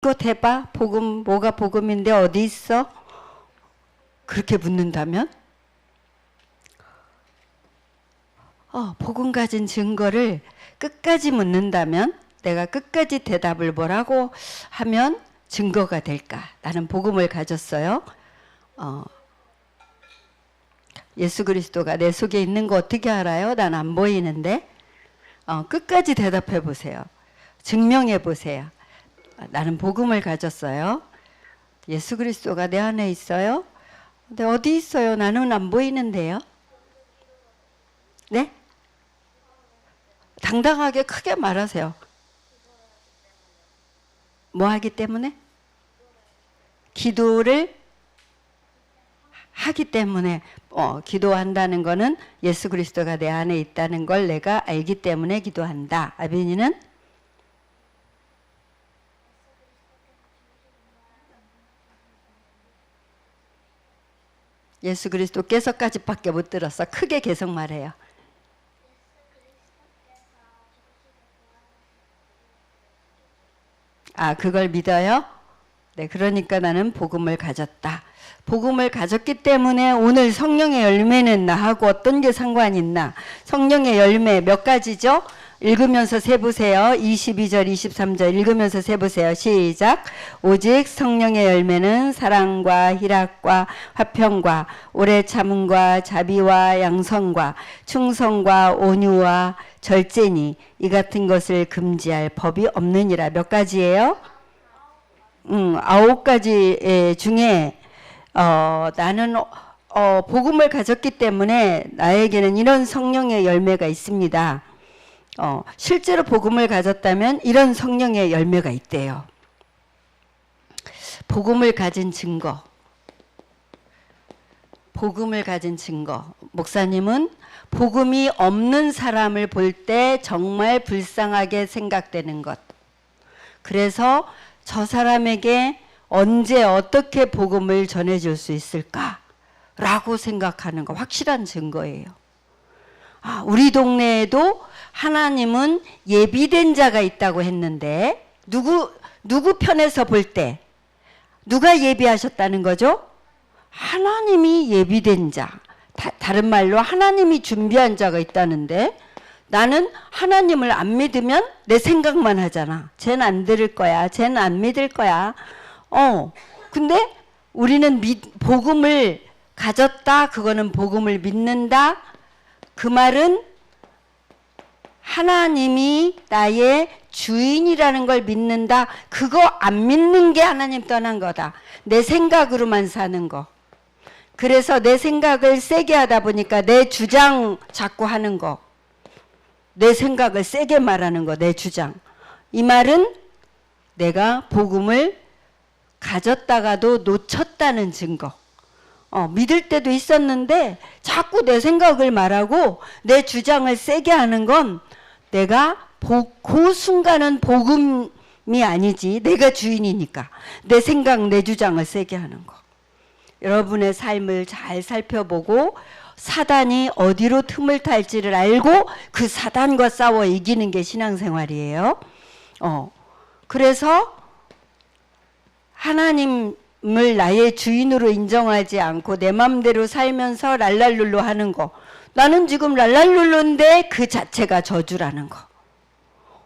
것 해봐. 복음 뭐가 복음인데 어디 있어? 그렇게 묻는다면 어, 복음 가진 증거를 끝까지 묻는다면 내가 끝까지 대답을 뭐라고 하면 증거가 될까? 나는 복음을 가졌어요. 어, 예수 그리스도가 내 속에 있는 거 어떻게 알아요? 난 안 보이는데. 어, 끝까지 대답해 보세요. 증명해 보세요. 나는 복음을 가졌어요. 예수 그리스도가 내 안에 있어요. 근데 어디 있어요? 나는 안 보이는데요. 네? 당당하게 크게 말하세요. 뭐 하기 때문에? 기도를 하기 때문에 어, 기도한다는 거는 예수 그리스도가 내 안에 있다는 걸 내가 알기 때문에 기도한다. 아빈이는 예수 그리스도께서까지밖에 못 들었어. 크게 계속 말해요. 아, 그걸 믿어요? 네, 그러니까 나는 복음을 가졌다. 복음을 가졌기 때문에 오늘 성령의 열매는 나하고 어떤 게 상관이 있나? 성령의 열매 몇 가지죠? 읽으면서 세보세요. 22절, 23절 읽으면서 세보세요. 시작. 오직 성령의 열매는 사랑과 희락과 화평과 오래 참음과 자비와 양성과 충성과 온유와 절제니 이 같은 것을 금지할 법이 없느니라. 몇 가지예요? 음, 아홉 가지 중에 어, 나는 어, 복음을 가졌기 때문에 나에게는 이런 성령의 열매가 있습니다. 어, 실제로 복음을 가졌다면 이런 성령의 열매가 있대요. 복음을 가진 증거. 복음을 가진 증거. 목사님은 복음이 없는 사람을 볼 때 정말 불쌍하게 생각되는 것. 그래서 저 사람에게 언제 어떻게 복음을 전해줄 수 있을까? 라고 생각하는 거 확실한 증거예요. 아, 우리 동네에도 하나님은 예비된 자가 있다고 했는데 누구 누구 편에서 볼 때 누가 예비하셨다는 거죠? 하나님이 예비된 자. 다, 다른 말로 하나님이 준비한 자가 있다는데 나는 하나님을 안 믿으면 내 생각만 하잖아. 쟤는 안 들을 거야. 쟤는 안 믿을 거야. 어. 근데 우리는 믿, 복음을 가졌다. 그거는 복음을 믿는다. 그 말은 하나님이 나의 주인이라는 걸 믿는다. 그거 안 믿는 게 하나님 떠난 거다. 내 생각으로만 사는 거. 그래서 내 생각을 세게 하다 보니까 내 주장 자꾸 하는 거. 내 생각을 세게 말하는 거, 내 주장. 이 말은 내가 복음을 가졌다가도 놓쳤다는 증거. 어, 믿을 때도 있었는데 자꾸 내 생각을 말하고 내 주장을 세게 하는 건 내가 보, 그 순간은 복음이 아니지. 내가 주인이니까. 내 생각, 내 주장을 세게 하는 거. 여러분의 삶을 잘 살펴보고 사단이 어디로 틈을 탈지를 알고 그 사단과 싸워 이기는 게 신앙생활이에요. 어. 그래서 하나님을 나의 주인으로 인정하지 않고 내 맘대로 살면서 랄랄룰루 하는 거. 나는 지금 랄랄룰루인데 그 자체가 저주라는 거.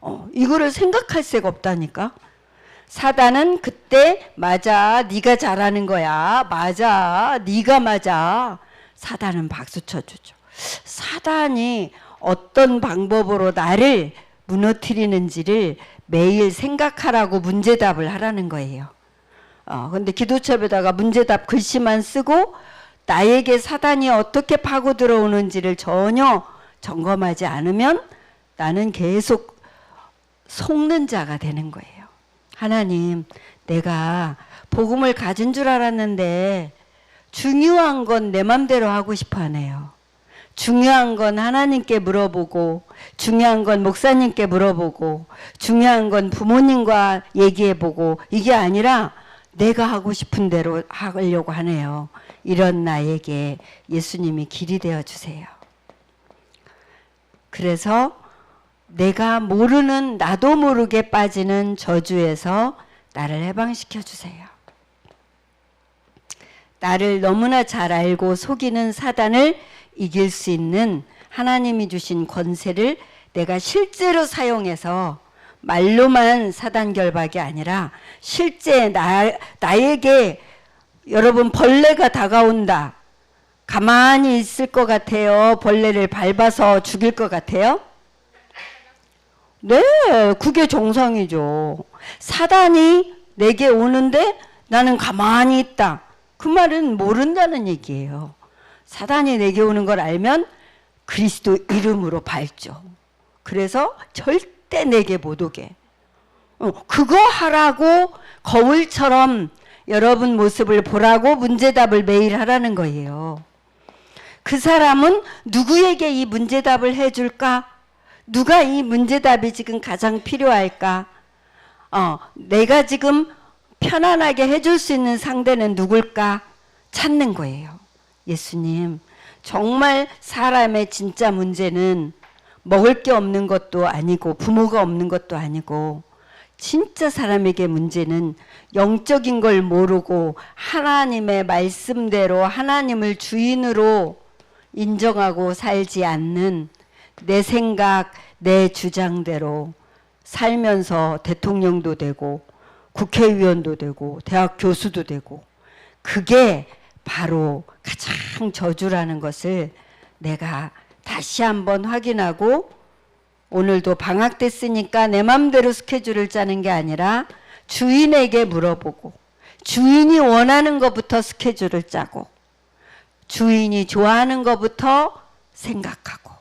어, 이거를 생각할 새가 없다니까. 사단은 그때 맞아, 네가 잘하는 거야. 맞아, 네가 맞아. 사단은 박수 쳐주죠. 사단이 어떤 방법으로 나를 무너뜨리는지를 매일 생각하라고 문제답을 하라는 거예요. 어, 근데 기도첩에다가 문제답 글씨만 쓰고 나에게 사단이 어떻게 파고 들어오는지를 전혀 점검하지 않으면 나는 계속 속는 자가 되는 거예요. 하나님, 내가 복음을 가진 줄 알았는데 중요한 건 내 맘대로 하고 싶어 하네요. 중요한 건 하나님께 물어보고, 중요한 건 목사님께 물어보고, 중요한 건 부모님과 얘기해보고, 이게 아니라 내가 하고 싶은 대로 하려고 하네요. 이런 나에게 예수님이 길이 되어 주세요. 그래서 내가 모르는 나도 모르게 빠지는 저주에서 나를 해방시켜 주세요. 나를 너무나 잘 알고 속이는 사단을 이길 수 있는 하나님이 주신 권세를 내가 실제로 사용해서 말로만 사단 결박이 아니라 실제 나, 나에게 여러분 벌레가 다가온다. 가만히 있을 것 같아요. 벌레를 밟아서 죽일 것 같아요. 네, 그게 정상이죠. 사단이 내게 오는데 나는 가만히 있다. 그 말은 모른다는 얘기예요. 사단이 내게 오는 걸 알면 그리스도 이름으로 밟죠. 그래서 절대 내게 못 오게. 어, 그거 하라고 거울처럼 여러분 모습을 보라고 문제답을 매일 하라는 거예요. 그 사람은 누구에게 이 문제답을 해줄까? 누가 이 문제답이 지금 가장 필요할까? 어, 내가 지금 편안하게 해줄 수 있는 상대는 누굴까? 찾는 거예요. 예수님, 정말 사람의 진짜 문제는 먹을 게 없는 것도 아니고 부모가 없는 것도 아니고 진짜 사람에게 문제는 영적인 걸 모르고 하나님의 말씀대로 하나님을 주인으로 인정하고 살지 않는 내 생각, 내 주장대로 살면서 대통령도 되고 국회의원도 되고 대학 교수도 되고 그게 바로 가장 저주라는 것을 내가 다시 한번 확인하고 오늘도 방학 됐으니까 내 맘대로 스케줄을 짜는 게 아니라 주인에게 물어보고 주인이 원하는 것부터 스케줄을 짜고 주인이 좋아하는 것부터 생각하고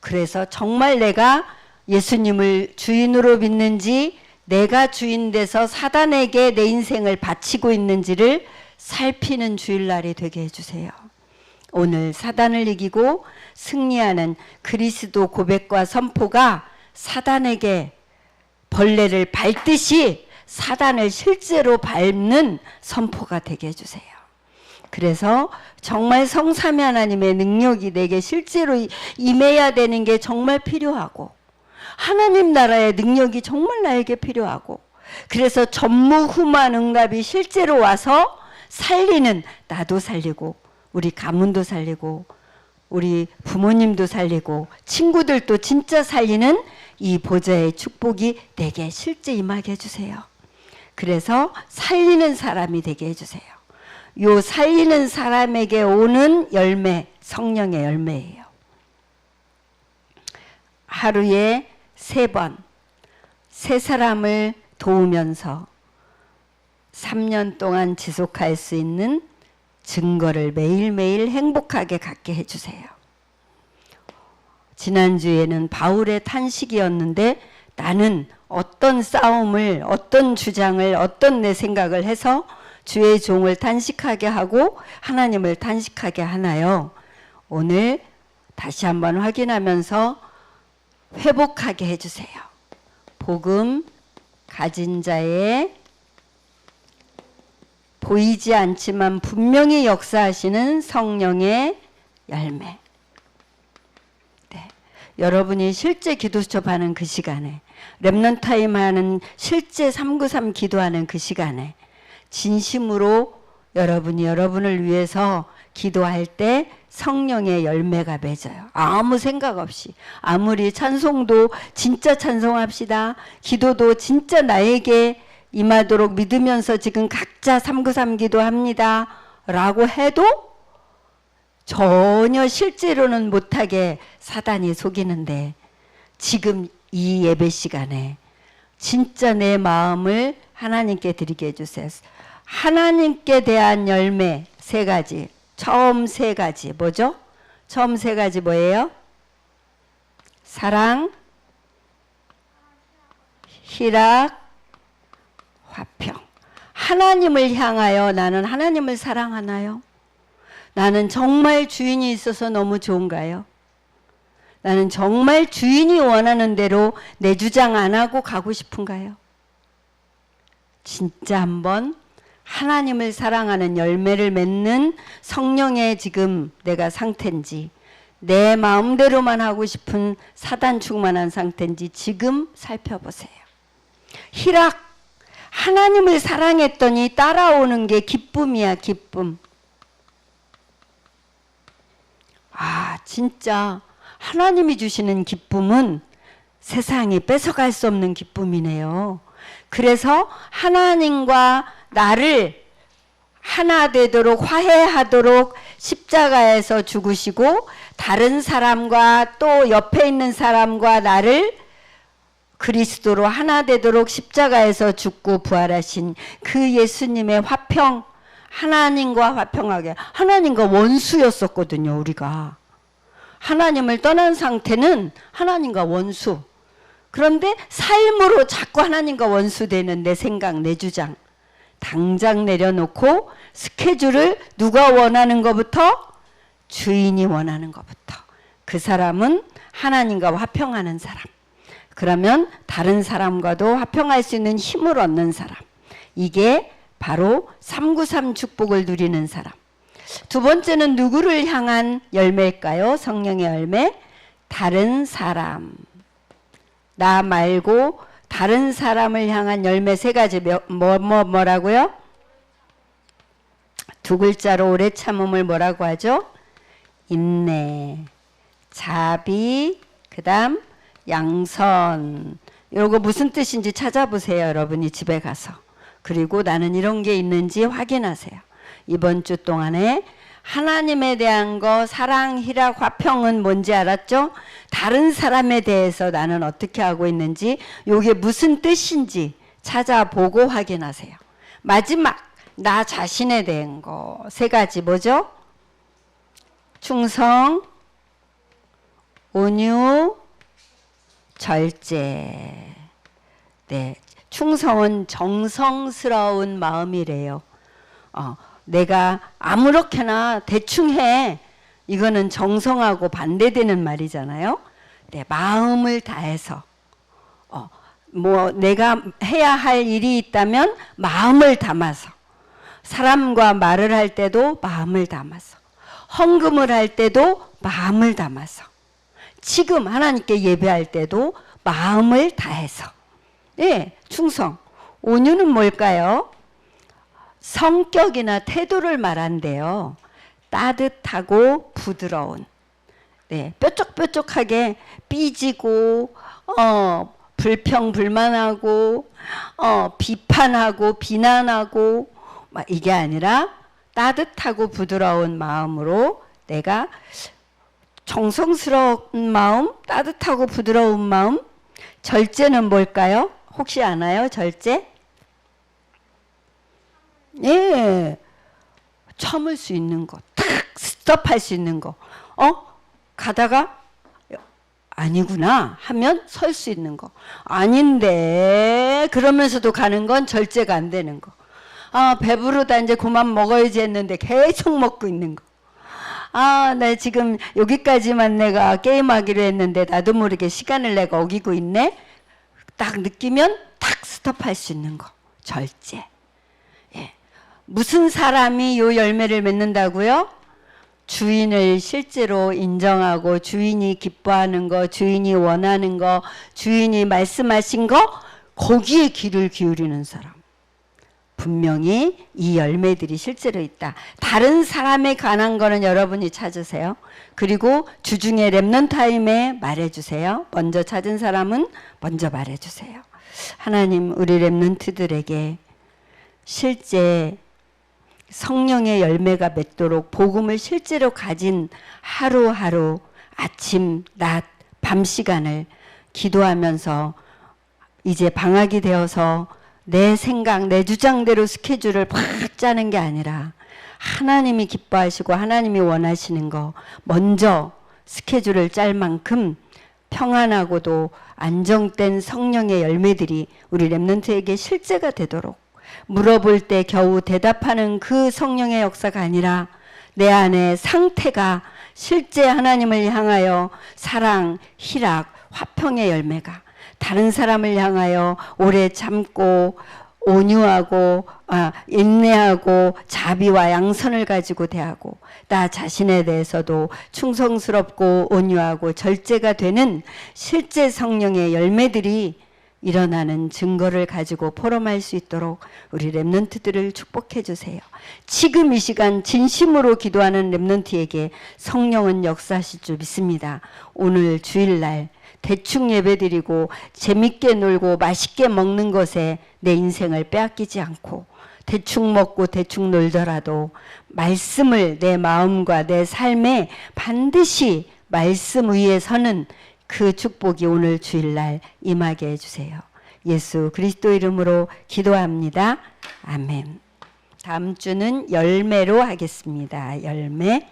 그래서 정말 내가 예수님을 주인으로 믿는지 내가 주인 돼서 사단에게 내 인생을 바치고 있는지를 살피는 주일날이 되게 해주세요. 오늘 사단을 이기고 승리하는 그리스도 고백과 선포가 사단에게 벌레를 밟듯이 사단을 실제로 밟는 선포가 되게 해주세요. 그래서 정말 성삼위 하나님의 능력이 내게 실제로 임해야 되는 게 정말 필요하고 하나님 나라의 능력이 정말 나에게 필요하고 그래서 전무후무한 응답이 실제로 와서 살리는 나도 살리고 우리 가문도 살리고 우리 부모님도 살리고 친구들도 진짜 살리는 이 보좌의 축복이 내게 실제 임하게 해주세요. 그래서 살리는 사람이 되게 해주세요. 요 살리는 사람에게 오는 열매, 성령의 열매예요. 하루에 세 번, 세 사람을 도우면서 3년 동안 지속할 수 있는 증거를 매일매일 행복하게 갖게 해주세요. 지난주에는 바울의 탄식이었는데 나는 어떤 싸움을, 어떤 주장을, 어떤 내 생각을 해서 주의 종을 탄식하게 하고 하나님을 탄식하게 하나요? 오늘 다시 한번 확인하면서 회복하게 해주세요. 복음 가진 자의 보이지 않지만 분명히 역사하시는 성령의 열매. 네. 여러분이 실제 기도 수첩하는 그 시간에 랩넌 타임 하는 실제 393 기도하는 그 시간에 진심으로 여러분이 여러분을 위해서 기도할 때 성령의 열매가 맺어요. 아무 생각 없이. 아무리 찬송도 진짜 찬송합시다. 기도도 진짜 나에게 임하도록 믿으면서 지금 각자 393 기도 합니다. 라고 해도 전혀 실제로는 못하게 사단이 속이는데 지금 이 예배 시간에 진짜 내 마음을 하나님께 드리게 해주세요. 하나님께 대한 열매 세 가지. 처음 세 가지 뭐죠? 처음 세 가지 뭐예요? 사랑, 희락, 화평. 하나님을 향하여 나는 하나님을 사랑하나요? 나는 정말 주인이 있어서 너무 좋은가요? 나는 정말 주인이 원하는 대로 내 주장 안 하고 가고 싶은가요? 진짜 한번 하나님을 사랑하는 열매를 맺는 성령의 지금 내가 상태인지 내 마음대로만 하고 싶은 사단 충만한 상태인지 지금 살펴보세요. 희락 하나님을 사랑했더니 따라오는 게 기쁨이야, 기쁨. 아, 진짜 하나님이 주시는 기쁨은 세상이 뺏어갈 수 없는 기쁨이네요. 그래서 하나님과 나를 하나 되도록 화해하도록 십자가에서 죽으시고 다른 사람과 또 옆에 있는 사람과 나를 그리스도로 하나 되도록 십자가에서 죽고 부활하신 그 예수님의 화평 하나님과 화평하게 하나님과 원수였었거든요 우리가. 하나님을 떠난 상태는 하나님과 원수. 그런데 삶으로 자꾸 하나님과 원수 되는 내 생각 내 주장 당장 내려놓고 스케줄을 누가 원하는 것부터? 주인이 원하는 것부터. 그 사람은 하나님과 화평하는 사람 그러면 다른 사람과도 화평할 수 있는 힘을 얻는 사람 이게 바로 393 축복을 누리는 사람 두 번째는 누구를 향한 열매일까요? 성령의 열매 다른 사람 나 말고 다른 사람을 향한 열매 세 가지 뭐, 뭐, 뭐 뭐라고요? 두 글자로 오래 참음을 뭐라고 하죠? 인내, 자비, 그다음 양선. 이거 무슨 뜻인지 찾아보세요, 여러분이 집에 가서. 그리고 나는 이런 게 있는지 확인하세요. 이번 주 동안에 하나님에 대한 거 사랑, 희락, 화평은 뭔지 알았죠? 다른 사람에 대해서 나는 어떻게 하고 있는지 이게 무슨 뜻인지 찾아보고 확인하세요. 마지막 나 자신에 대한 거 세 가지 뭐죠? 충성, 온유, 절제. 네, 충성은 정성스러운 마음이래요. 어, 내가 아무렇게나 대충 해. 이거는 정성하고 반대되는 말이잖아요. 네, 마음을 다해서. 어, 뭐 내가 해야 할 일이 있다면 마음을 담아서. 사람과 말을 할 때도 마음을 담아서. 헌금을 할 때도 마음을 담아서. 지금 하나님께 예배할 때도 마음을 다해서. 예, 충성. 온유는 뭘까요? 성격이나 태도를 말한대요. 따뜻하고 부드러운. 네, 뾰족뾰족하게 삐지고, 어, 불평불만하고, 어, 비판하고, 비난하고, 막 이게 아니라 따뜻하고 부드러운 마음으로 내가 정성스러운 마음, 따뜻하고 부드러운 마음, 절제는 뭘까요? 혹시 아나요? 절제? 예. 참을 수 있는 거. 탁 스톱할 수 있는 거. 어? 가다가 아니구나 하면 설 수 있는 거. 아닌데 그러면서도 가는 건 절제가 안 되는 거. 아, 배부르다 이제 그만 먹어야지 했는데 계속 먹고 있는 거. 아, 나 지금 여기까지만 내가 게임하기로 했는데 나도 모르게 시간을 내가 어기고 있네. 딱 느끼면 탁 스톱할 수 있는 거. 절제. 예. 무슨 사람이 요 열매를 맺는다고요? 주인을 실제로 인정하고 주인이 기뻐하는 거, 주인이 원하는 거, 주인이 말씀하신 거, 거기에 귀를 기울이는 사람. 분명히 이 열매들이 실제로 있다. 다른 사람에 관한 거는 여러분이 찾으세요. 그리고 주중에 랩넌 타임에 말해주세요. 먼저 찾은 사람은 먼저 말해주세요. 하나님 우리 랩넌트들에게 실제 성령의 열매가 맺도록 복음을 실제로 가진 하루하루 아침, 낮, 밤 시간을 기도하면서 이제 방학이 되어서 내 생각, 내 주장대로 스케줄을 팍 짜는 게 아니라 하나님이 기뻐하시고 하나님이 원하시는 거 먼저 스케줄을 짤 만큼 평안하고도 안정된 성령의 열매들이 우리 랩런트에게 실제가 되도록 물어볼 때 겨우 대답하는 그 성령의 역사가 아니라 내 안의 상태가 실제 하나님을 향하여 사랑, 희락, 화평의 열매가 다른 사람을 향하여 오래 참고 온유하고 아, 인내하고 자비와 양선을 가지고 대하고 나 자신에 대해서도 충성스럽고 온유하고 절제가 되는 실제 성령의 열매들이 일어나는 증거를 가지고 포럼할 수 있도록 우리 랩런트들을 축복해 주세요. 지금 이 시간 진심으로 기도하는 랩런트에게 성령은 역사하실 줄 믿습니다. 오늘 주일날 대충 예배드리고 재밌게 놀고 맛있게 먹는 것에 내 인생을 빼앗기지 않고 대충 먹고 대충 놀더라도 말씀을 내 마음과 내 삶에 반드시 말씀 위에 서는 그 축복이 오늘 주일날 임하게 해주세요. 예수 그리스도 이름으로 기도합니다. 아멘. 다음 주는 열매로 하겠습니다. 열매.